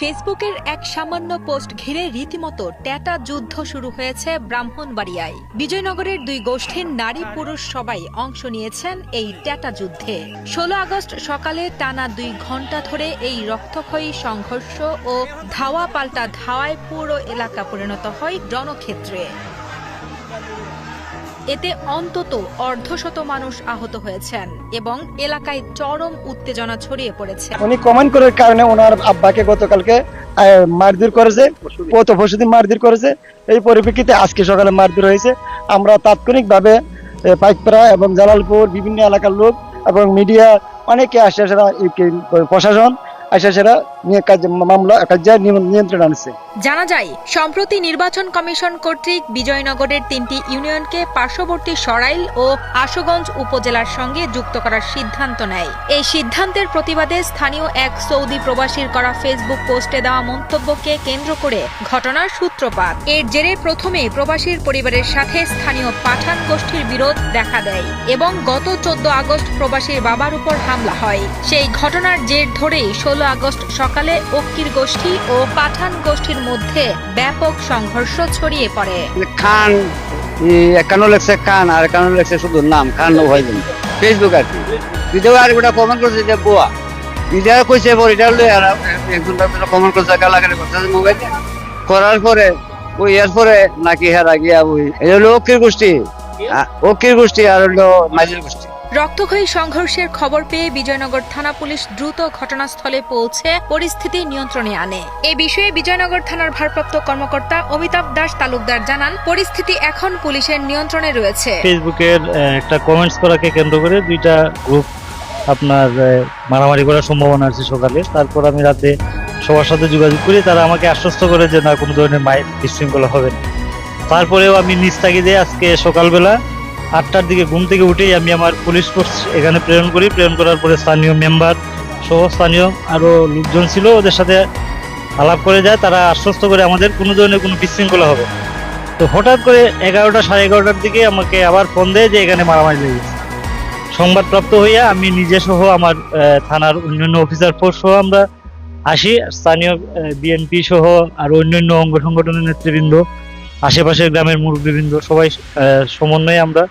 ফেসবুকের এক সামান্য পোস্ট ঘিরে রীতিমতো ট্যাটা যুদ্ধ শুরু হয়েছে ব্রাহ্মণবাড়িয়ায়। বিজয়নগরের দুই গোষ্ঠীর নারী পুরুষ সবাই অংশ নিয়েছেন এই ট্যাটা যুদ্ধে। ষোলো আগস্ট সকালে টানা দুই ঘণ্টা ধরে এই রক্তক্ষয়ী সংঘর্ষ ও ধাওয়া পাল্টা ধাওয়ায় পুরো এলাকা পরিণত হয় রণক্ষেত্রে এতে অন্তত অর্ধশত মানুষ আহত হয়েছেন এবং এলাকায় চরম উত্তেজনা ছড়িয়ে পড়েছে। উনি কমেন্ট করার কারণে ওনার আব্বাকে গতকালকে মারধর করেছে গত পরশুদিন মারধর করেছে। এই পরিপ্রেক্ষিতে আজকে সকালে মারধর হয়েছে। আমরা তাৎক্ষণিকভাবে পাইকপাড়া এবং জালালপুর বিভিন্ন এলাকার লোক এবং মিডিয়া অনেকে আসে প্রশাসন জানা যায়, সম্প্রতি নির্বাচন কমিশন কর্তৃক বিজয়নগরের তিনটি ইউনিয়নকে পার্শ্ববর্তী সরাইল ও আশুগঞ্জ উপজেলার সঙ্গে যুক্ত করার সিদ্ধান্ত নেয়। এই সিদ্ধান্তের প্রতিবাদে স্থানীয় এক সৌদি প্রবাসীর করা ফেসবুক পোস্টে দেওয়া মন্তব্যকে কেন্দ্র করে ঘটনার সূত্রপাত। এর জেরে প্রথমে প্রবাসীর পরিবারের সাথে স্থানীয় পাঠান গোষ্ঠীর বিরোধ দেখা দেয় এবং গত চোদ্দ আগস্ট প্রবাসীর বাবার উপর হামলা হয়। সেই ঘটনার জের ধরেই ষোলো আগস্ট সকালে অক্কির গোষ্ঠী ও পাঠান গোষ্ঠীর মধ্যে ব্যাপক সংঘর্ষ ছড়িয়ে পড়ে। খান একান্ন লেখছে খান আর একান্ন লেখছে শুধু নাম, খান উভয় ফেসবুক আর কি। ভিডিও আর গোটা কমেন্ট করছে যে বুয়া। এটা কইছে পর এটা লই আর একজন কমেন্ট করছে গালাগালি করছে মোবাইলে করার পরে ওই এর পরে নাকি হেরা গিয়া ওই এই হলো অক্ষির গোষ্ঠী। অক্ষির গোষ্ঠী আর হলো মাইজের গোষ্ঠী। রক্তক্ষয়ী সংঘর্ষের খবর পেয়ে বিজয়নগর থানা পুলিশ দ্রুত ঘটনাস্থলে পৌঁছে পরিস্থিতি নিয়ন্ত্রণে আনে। এ বিষয়ে বিজয়নগর থানার ভারপ্রাপ্ত কর্মকর্তা অমিতাভ দাস তালুকদার জানান, পরিস্থিতি এখন পুলিশের নিয়ন্ত্রণে রয়েছে। ফেসবুকের একটা কমেন্টস করাকে কেন্দ্র করে দুইটা গ্রুপ আপনার মারামারি করার সম্ভাবনা আছে সকালে। তারপর আমি রাতে সবার সাথে যোগাযোগ করি, তারা আমাকে আশ্বস্ত করে যে না, কোনো ধরনের মায়ের বিশৃঙ্খলা হবে না। তারপরেও আমি নিজ আজকে সকালবেলা আটটার দিকে ঘুম থেকে উঠেই আমি আমার পুলিশ ফোর্স এখানে প্রেরণ করি। প্রেরণ করার পরে স্থানীয় মেম্বার সহ স্থানীয় আরও লোকজন ছিল, ওদের সাথে আলাপ করে যায়। তারা আশ্বস্ত করে আমাদের কোনো ধরনের কোনো বিশৃঙ্খলা হবে। তো হঠাৎ করে এগারোটা, সাড়ে এগারোটার দিকে আমাকে আবার ফোন দেয় যে এখানে মারামারি লেগেছে সংবাদপ্রাপ্ত হইয়া আমি নিজে সহ আমার থানার অন্যান্য অফিসার ফোর্স সহ আমরা আসি। স্থানীয় বিএনপি সহ আর অন্যান্য অঙ্গ সংগঠনের নেতৃবৃন্দ আশেপাশের গ্রামের মুরব্বীবৃন্দ সবাই সমন্বয়ে আমরা